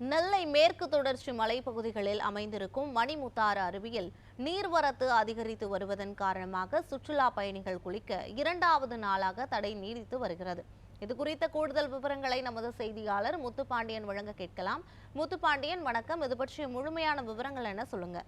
நெல்லை மேற்கு தொடர்ச்சி மலைப்பகுதிகளில் அமைந்திருக்கும் மணிமுத்தாறு அருவியில் நீர்வரத்து அதிகரித்து வருவதன் காரணமாக சுற்றுலா பயணிகள் குளிக்க இரண்டாவது நாளாக தடை நீடித்து வருகிறது. இது குறித்த கூடுதல் விவரங்களை நமது செய்தியாளர் முத்துப்பாண்டியன் வழங்க கேட்கலாம். முத்துப்பாண்டியன் வணக்கம். இது பற்றிய முழுமையான விவரங்கள் என்ன சொல்லுங்க?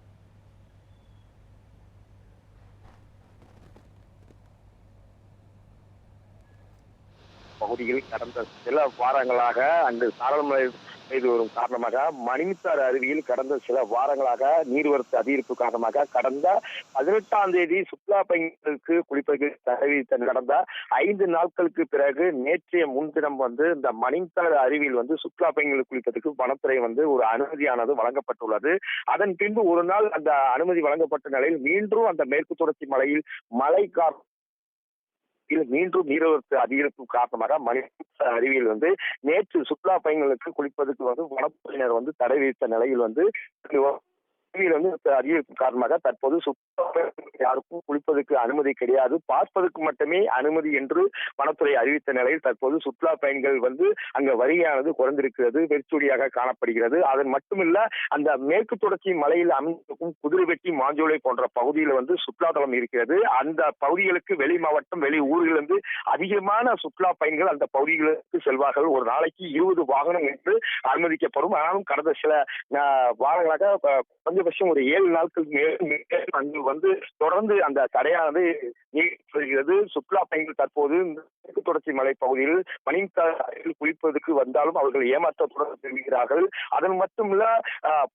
பகுதியில் கடந்த சில வாரங்களாக அங்கு சாரல்மலை பெய்து வரும் காரணமாக மணிமுத்தாறு அருவியில் கடந்த சில வாரங்களாக நீர்வரத்து அதிகரிப்பு காரணமாக கடந்த பதினெட்டாம் தேதி சுற்றுலா பயணிகளுக்கு குளிப்பதற்கு தடை நடந்த ஐந்து நாட்களுக்கு பிறகு நேற்றைய முன்தினம் வந்து இந்த மணிமுத்தாறு அருவியில் வந்து சுற்றுலா பயணிகள் குளிப்பதற்கு வனத்துறை வந்து ஒரு அனுமதியானது வழங்கப்பட்டுள்ளது. அதன் பின்பு ஒரு நாள் அந்த அனுமதி வழங்கப்பட்ட நிலையில் மீண்டும் அந்த மேற்கு தொடர்ச்சி மலையில் மழை காரணம் மீண்டும் நீரவரத்து அதிகரிப்பு காரணமாக மனித அருவியில் வந்து நேற்று சுற்றுலா பயணிகளுக்கு குளிப்பதற்கு வந்து வனத்துறையினர் வந்து தடை விதித்த நிலையில் வந்து அருவியில் வந்து அதிகரிப்பு காரணமாக தற்போது சுற்றுலா யாருக்கும் குளிப்பதற்கு அனுமதி கிடையாது. பார்ப்பதற்கு மட்டுமே அனுமதி என்று வனத்துறை அறிவித்த நிலையில் தற்போது சுற்றுலா பயணிகள் வந்து அங்க வருகையானது குறைந்திருக்கிறது வெறிச்சொடியாக காணப்படுகிறது. அதன் மட்டுமில்ல அந்த மேற்கு தொடர்ச்சி மலையில் அமைந்திருக்கும் குதிரைவெட்டி மாஞ்சோலை போன்ற பகுதியில் வந்து சுற்றுலா தலம் இருக்கிறது. அந்த பகுதிகளுக்கு வெளி மாவட்டம் வெளி ஊர்களிலிருந்து அதிகமான சுற்றுலா பயணிகள் அந்த பகுதிகளுக்கு செல்வார்கள். ஒரு நாளைக்கு இருபது வாகனம் என்று அனுமதிக்கப்படும். ஆனாலும் கடந்த சில வாரங்களாக அஹ், குறைந்தபட்சம் ஒரு ஏழு நாட்கள் மேல் அங்கு வந்து தொடர்ந்து அந்த தடையானது நீடித்து வருகிறது. சுற்றுலா பயணிகள் தற்போது மேற்கு தொடர்ச்சி மலை பகுதியில் பனித்தாரில் குளிப்பதற்கு வந்தாலும் அவர்கள் ஏமாற்றத்துடன் தெரிவிக்கிறார்கள் அதன் மட்டுமல்ல ஆஹ்,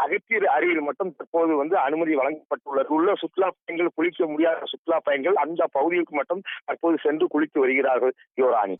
அகத்தியர் அருவியில் மட்டும் தற்போது வந்து அனுமதி வழங்கப்பட்டுள்ளது. உள்ள சுற்றுலா பயணிகள் குளிக்க முடியாத சுற்றுலா பயணிகள் அந்த பகுதிக்கு மட்டும் தற்போது சென்று குளித்து வருகிறார்கள். யுவராணி.